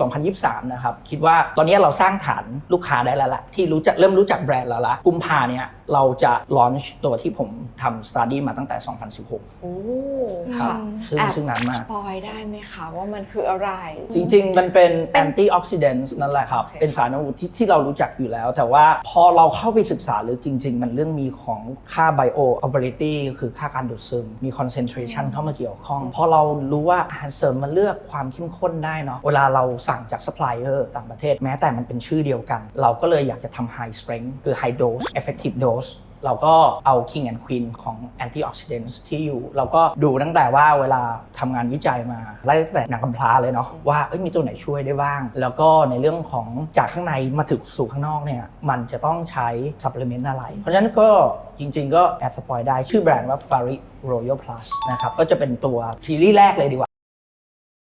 2023 นะครับ คิดว่าตอนนี้เราสร้างฐานลูกค้าได้แล้วละที่รู้จักเริ่มรู้จักแบรนด์แล้วละกุมภาเนี่ยเราจะลอนช์ตัวที่ผมทำสต u d ดี้มาตั้งแต่ 2016 โอ้ครับ ซึ่งแอบซึ่งนานมาก สปอยได้ไหมคะ ว่ามันคืออะไร จริง ๆ มันเป็นแอนตี้ออกซิเดนต์นั่นแหละครับโอเคเป็นสารอนุมูลที่ที่เรารู้จักอยู่แล้ว แต่ว่าพอเราเข้าไปศึกษาหรือจริง ๆ มันเรื่องมีของค่า bio availability คือค่าการดูดซึม มี concentration เข้ามาเกี่ยวข้อง พอเรารู้ว่าอาหารเสริมมันเลือกความเข้มข้นได้เนาะ เวลาเราสั่งจาก supplier ต่างประเทศแม้แต่มันเป็นชื่อเดียวกัน เราก็เลยอยากจะทำ high strength คือ high dose effective dose เราก็เอา King and Queen ของ antioxidants ที่อยู่ เราก็ดูตั้งแต่ว่าเวลาทำงานวิจัยมาไล่ตั้งแต่หนังกำพร้าเลยเนาะว่าเอ้ยมีตัวไหนช่วยได้บ้าง แล้วก็ในเรื่องของจากข้างในมาถึงสู่ข้างนอกเนี่ยมันจะต้องใช้ supplement อะไร เพราะฉะนั้นก็จริง ๆ ก็แอบสปอยได้ชื่อแบรนด์ว่า f a r i Royal Plus นะครับก็จะเป็นตัวซีรีส์แรกเลยดีกว่า